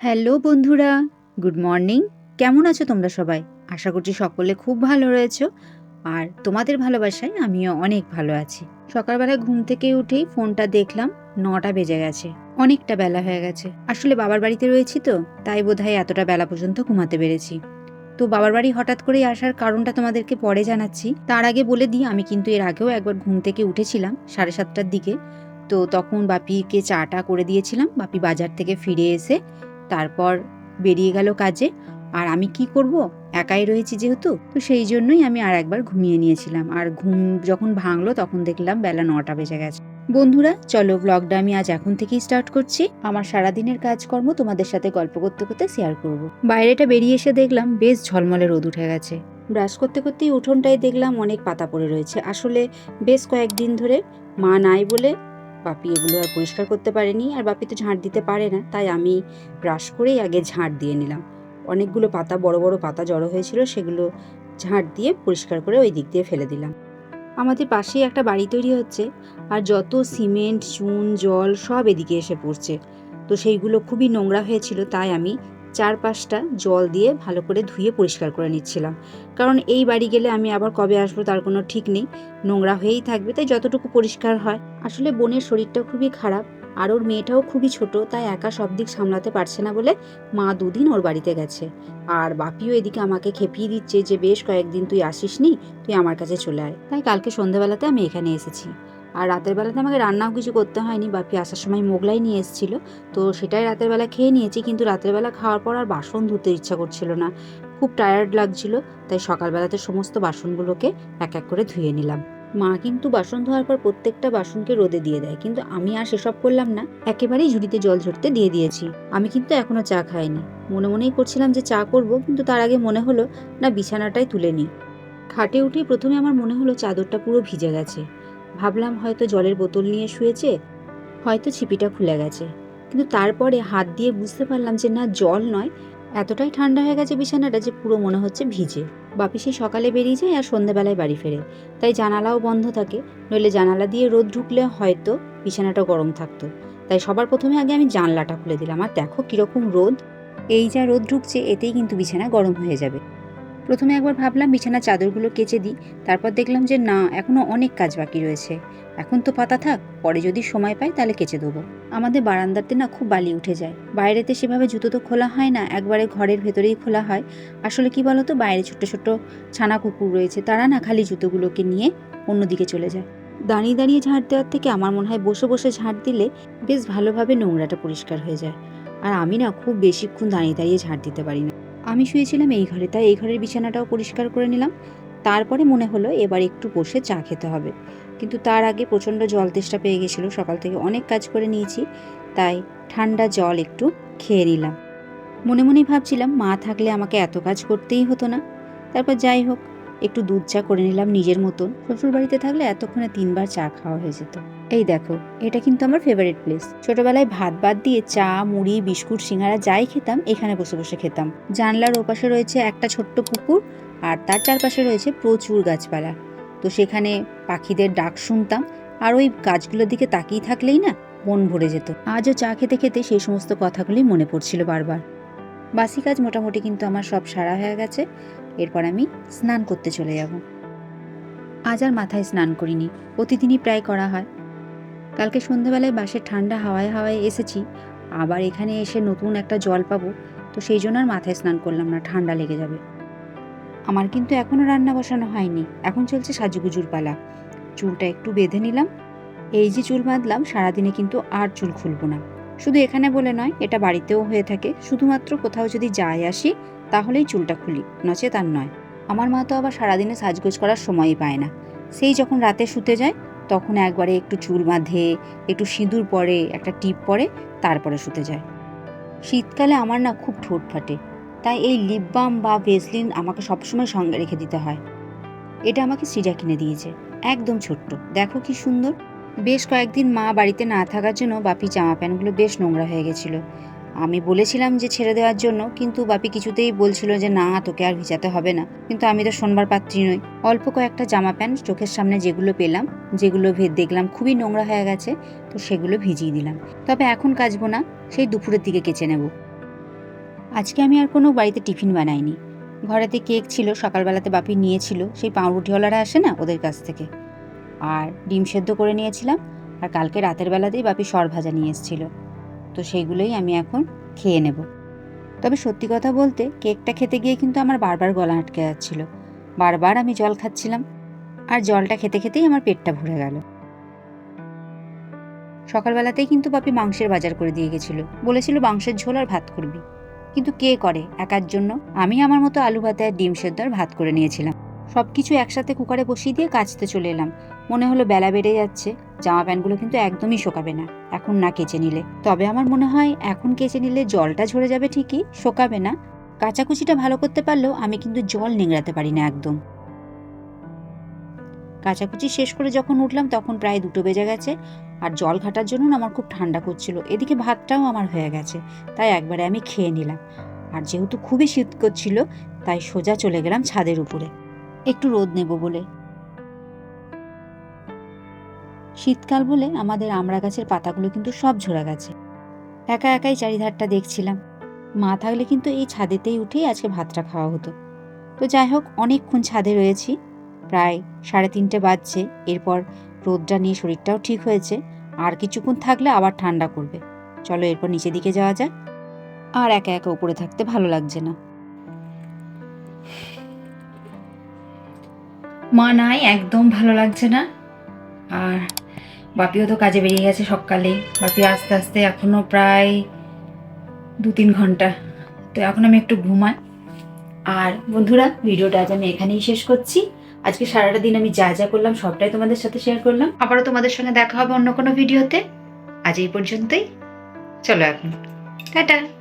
Hello বন্ধুরা, good morning. কেমন আছো তোমরা সবাই? আশা করছি সকলে খুব ভালো রয়েছো। আর তোমাদের ভালোবাসায় আমিও অনেক ভালো আছি। সকালবেলা ঘুম থেকে উঠেই ফোনটা দেখলাম, নটা বেজে গেছে। অনেকটা বেলা হয়ে গেছে। আসলে বাবার বাড়িতে রয়েছি তো, তাই বোধহয় এতটা বেলা পর্যন্ত ঘুমাতে পেরেছি। তো বাবার বাড়ি হঠাৎ করেই আসার কারণটা তোমাদেরকে পরে জানাচ্ছি। তার আগে বলে দিই, আমি কিন্তু এর আগেও একবার ঘুম থেকে উঠেছিলাম সাড়ে সাতটার দিকে। তো তখন বাপিকে চাটা করে দিয়েছিলাম। বাপি বাজার থেকে ফিরে এসে তারপর বেরিয়ে গেল কাজে। আর আমি কি করব? একাই রয়েছি যেহেতু, তো সেই জন্যই আমি আর একবার ঘুমিয়ে নিয়েছিলাম। আর ঘুম যখন ভাঙলো তখন দেখলাম বেলা নটা বেজে গেছে। বন্ধুরা, চলো ব্লগটা আমি আজ এখন থেকেই স্টার্ট করছি। আমার সারাদিনের কাজকর্ম তোমাদের সাথে গল্প করতে করতে শেয়ার করব। বাইরেটা বেরিয়ে এসে দেখলাম বেশ ঝলমলে রোদ উঠে গেছে। ব্রাশ করতে করতেই উঠোনটায় দেখলাম অনেক পাতা পড়ে রয়েছে। আসলে বেশ কয়েকদিন ধরে মা নাই বলে বাপি এগুলো আর পরিষ্কার করতে পারেনি আর বাপি তো ঝাঁট দিতে পারে না, তাই আমি ব্রাশ করেই আগে ঝাঁট দিয়ে নিলাম। অনেকগুলো পাতা, বড় বড় পাতা জড়ো হয়েছিল, সেগুলো ঝাঁট দিয়ে পরিষ্কার করে ওই দিক দিয়ে ফেলে দিলাম। আমাদের পাশেই একটা বাড়ি তৈরি হচ্ছে আর যত সিমেন্ট, চুন, জল সব এদিকে এসে পড়ছে। তো সেইগুলো খুবই নোংরা হয়েছিল, তাই আমি চারপাশটা জল দিয়ে ভালো করে ধুয়ে পরিষ্কার করে নিচ্ছিলাম। কারণ এই বাড়ি গেলে আমি আবার কবে আসব তার কোনো ঠিক নেই। নোংরা হয়েই থাকবে, তাই যতটুকু পরিষ্কার হয়। আসলে বোনের শরীরটা খুবই খারাপ, আর ওর মেয়েটাও খুবই ছোট, তাই একা সব দিক সামলাতে পারছে না বলে মা দুদিন ওর বাড়িতে গেছে। আর বাপিও এদিকে আমাকে খেপিয়ে দিচ্ছে যে, বেশ কয়েকদিন তুই আসিস নি তুই আমার কাছে চলে আয়। তাই কালকে সন্ধ্যাবেলাতে আমি এখানে এসেছি। আর রাতের বেলাতে আমাকে রান্নাও কিছু করতে হয়নি। বাপি আসার সময় মোগলাই নিয়ে এসেছিল। তো সেটাই রাতের বেলা খেয়ে নিয়েছি, কিন্তু রাতের বেলা খাওয়ার পর আর বাসন ধুতে ইচ্ছা করছিল না। খুব টায়ার্ড লাগছিল, তাই সকালবেলাতে সমস্ত বাসনগুলোকে এক এক করে ধুয়ে নিলাম। মা কিন্তু বাসন ধোয়ার পর প্রত্যেকটা বাসনকে রোদে দিয়ে দেয়, কিন্তু আমি আর সেসব করলাম না। একেবারেই ঝুড়িতে জল ঝরতে দিয়ে দিয়েছি। আমি কিন্তু এখনও চা খাইনি। মনে মনেই করছিলাম যে চা করব, কিন্তু তার আগে মনে হলো, না বিছানাটাই তুলে নিই। খাটে উঠে প্রথমে আমার মনে হলো চাদরটা পুরো ভিজে গেছে। ভাবলাম হয়তো জলের বোতল নিয়ে শুয়েছে, হয়তো ছিপিটা খুলে গেছে। কিন্তু তারপরে হাত দিয়ে বুঝতে পারলাম যে না, জল নয়, এতটাই ঠান্ডা হয়ে গেছে বিছানাটা যে পুরো মনে হচ্ছে ভিজে। বাপি সেই সকালে বেরিয়ে যায় আর সন্ধ্যেবেলায় বাড়ি ফেরে। তাই জানালাও বন্ধ থাকে, নইলে জানালা দিয়ে রোদ ঢুকলে হয়তো বিছানাটা গরম থাকতো। তাই সবার প্রথমে আগে আমি জানলাটা খুলে দিলাম, আর দেখো কীরকম রোদ। এই যা রোদ ঢুকছে, এতেই কিন্তু বিছানা গরম হয়ে যাবে। প্রথমে একবার ভাবলাম বিছানার চাদরগুলো কেচে দিই, তারপর দেখলাম যে না এখনও অনেক কাজ বাকি রয়েছে। এখন তো পাতা থাক, পরে যদি সময় পাই তাহলে কেচে দেবো। আমাদের বারান্দাতে না খুব বালি উঠে যায়। বাইরেতে সেভাবে জুতো তো খোলা হয় না, একবারে ঘরের ভেতরেই খোলা হয়। আসলে কি বলতো, বাইরে ছোট্ট ছোট্ট ছানা কুকুর রয়েছে, তারা না খালি জুতোগুলোকে নিয়ে অন্যদিকে চলে যায়। দাঁড়িয়ে দাঁড়িয়ে ঝাড় দেওয়ার থেকে আমার মনে হয় বসে বসে ঝাড় দিলে বেশ ভালোভাবে নোংরাটা পরিষ্কার হয়ে যায়। আর আমি না খুব বেশিক্ষণ দাঁড়িয়ে দাঁড়িয়ে ঝাড় দিতে পারি না। আমি শুয়েছিলাম এই ঘরে, তাই এই ঘরের বিছানাটাও পরিষ্কার করে নিলাম। তারপরে মনে হলো এবার একটু বসে চা খেতে হবে। কিন্তু তার আগে প্রচণ্ড জল তেষ্টা পেয়ে গেছিল, সকাল থেকে অনেক কাজ করে নিয়েছি, তাই ঠান্ডা জল একটু খেয়ে নিলাম। মনে মনে ভাবছিলাম, মা থাকলে আমাকে এত কাজ করতেই হতো না। তারপর যাই হোক একটু দুধ চা করে নিলাম নিজের মতন। শ্বশুর বাড়িতে থাকলে এতক্ষণে তিনবার চা খাওয়া হয়ে যেত। এই দেখো, এটা কিন্তু আমার ফেভারিট প্লেস ছোটবেলায় ভাত বাদ দিয়ে চা, মুড়ি, বিস্কুট, সিঙ্গারা যাই খেতাম, এখানে বসে বসে খেতাম। জানলার ওপাশে রয়েছে একটা ছোট্ট পুকুর আর তার চারপাশে রয়েছে প্রচুর গাছপালা। তো সেখানে পাখিদের ডাক শুনতাম আর ওই গাছগুলোর দিকে তাকিয়ে থাকলেই না মন ভরে যেত। আজও চা খেতে খেতে সেই সমস্ত কথাগুলি মনে পড়ছিল বারবার। বাসি কাজ মোটামুটি কিন্তু আমার সব সারা হয়ে গেছে। এরপর আমি স্নান করতে চলে যাব। আজ আর মাথায় স্নান করিনি, প্রতিদিনই প্রায় করা হয়। কালকে সন্ধ্যাবেলায় বাসে ঠান্ডা হাওয়ায় হাওয়ায় এসেছি, আবার এখানে এসে নতুন একটা জল পাবো, তো সেই জন্য আর মাথায় স্নান করলাম না, ঠান্ডা লেগে যাবে। আমার কিন্তু এখনও রান্না বসানো হয়নি, এখন চলছে সাজুগুজুর পালা। চুলটা একটু বেঁধে নিলাম, এই যে চুল বাঁধলাম, সারাদিনে কিন্তু আর চুল খুলবো না। শুধু এখানে বলে নয়, এটা বাড়িতেও হয়ে থাকে। শুধুমাত্র কোথাও যদি যাই আসি, তাহলেই চুলটা খুলি, নচে তার নয়। আমার মা তো আবার সারাদিনে সাজগোজ করার সময়ই পায় না। সেই যখন রাতে শুতে যায়, তখন একবারে একটু চুল বাঁধে, একটু সিঁদুর পরে, একটা টিপ পরে, তারপরে শুতে যায়। শীতকালে আমার না খুব ঠোঁট ফাটে। তাই এই লিপ বাম বা ভেসলিন আমাকে সবসময় সঙ্গে রেখে দিতে হয়। এটা আমাকে সিজা কিনে দিয়েছে। একদম ছোট্ট। দেখো কি সুন্দর। বেশ কয়েকদিন মা বাড়িতে না থাকার জন্য বাপি জামা প্যান্টগুলো বেশ নোংরা হয়ে গেছিল। আমি বলেছিলাম যে ছেড়ে দেওয়ার জন্য, কিন্তু বাপি কিছুতেই বলছিল যে না, তোকে আর ভিজাতে হবে না। কিন্তু আমি তো শোনবার পাত্রী নই। অল্প কয়েকটা জামা প্যান্ট চোখের সামনে যেগুলো পেলাম, যেগুলো ভে দেখলাম খুবই নোংরা হয়ে গেছে, তো সেগুলো ভিজিয়ে দিলাম। তবে এখন কাচবো না, সেই দুপুরের দিকে কেচে নেব। আজকে আমি আর কোনো বাড়িতে টিফিন বানাইনি। ঘরেতে কেক ছিল, সকালবেলাতে বাপি নিয়েছিল, সেই পাউরুটিওয়ালারা আসে না ওদের কাছ থেকে। আর ডিম সেদ্ধ করে নিয়েছিলাম আর কালকে রাতের বেলাতেই বাপি সর ভাজা নিয়ে এসেছিল। তো সেইগুলোই আমি এখন খেয়ে নেব। তবে সত্যি কথা বলতে কেকটা খেতে গিয়ে কিন্তু আমার বারবার গলা আটকে যাচ্ছিল। বারবার আমি জল খাচ্ছিলাম আর জলটা খেতে খেতেই আমার পেটটা ভরে গেল। সকালবেলাতেই কিন্তু বাপি মাংসের বাজার করে দিয়ে গেছিল। বলেছিল মাংসের ঝোল আর ভাত করবি। কিন্তু কে করে? একার জন্য আমি আমার মতো আলু ভাতে আর ডিম সেদ্ধ আর ভাত করে নিয়েছিলাম। সব কিছু একসাথে কুকারে বসিয়ে দিয়ে কাচতে চলে এলাম। মনে হলো বেলা বেড়ে যাচ্ছে, জামা প্যান্টগুলো কিন্তু একদমই শোকাবে না, এখন না কেচে নিলে। তবে আমার মনে হয় এখন কেচে নিলে জলটা ঝরে যাবে ঠিকই, শোকাবে না। কাচাকুচিটা ভালো করতে পারলেও আমি কিন্তু জল নিংড়াতে পারি না একদম। কাচাকুচি শেষ করে যখন উঠলাম তখন প্রায় দুটো বেজে গেছে, আর জল ঘাটার জন্য আমার খুব ঠান্ডা করছিল। এদিকে ভাতটাও আমার হয়ে গেছে, তাই একবারে আমি খেয়ে নিলাম। আর যেহেতু খুবই শীত করছিল, তাই সোজা চলে গেলাম ছাদের উপরে। একটু রোদ নেব বলে। শীতকাল বলে আমাদের আমড়া গাছের পাতাগুলো কিন্তু সব ঝরে গেছে। একা একাই চারিধারটা দেখছিলাম। মা থাকলে কিন্তু এই ছাদেতেই উঠেই আজকে ভাতটা খাওয়া হতো। তো যাই হোক, অনেকক্ষণ ছাদে রয়েছি। প্রায় সাড়ে তিনটে বাজছে। এরপর রোদটা নিয়ে শরীরটাও ঠিক হয়েছে। আর কিছুক্ষণ থাকলে আবার ঠান্ডা করবে। চলো এরপর নিচের দিকে যাওয়া যাক। আর একা একা উপরে থাকতে ভালো লাগছে না। মা নাই, একদম ভালো লাগছে না। আর বাপিও তো কাজে বেরিয়ে গেছে সকালে। বাপি আস্তে আস্তে এখনও প্রায় দু তিন ঘণ্টা। তো এখন আমি একটু ঘুমাই। আর বন্ধুরা, ভিডিওটা আজ আমি এখানেই শেষ করছি। আজকে সারাটা দিন আমি যা যা করলাম সবটাই তোমাদের সাথে শেয়ার করলাম। আবারও তোমাদের সঙ্গে দেখা হবে অন্য কোনো ভিডিওতে। আজ এই পর্যন্তই। চলো এখন। টাটা।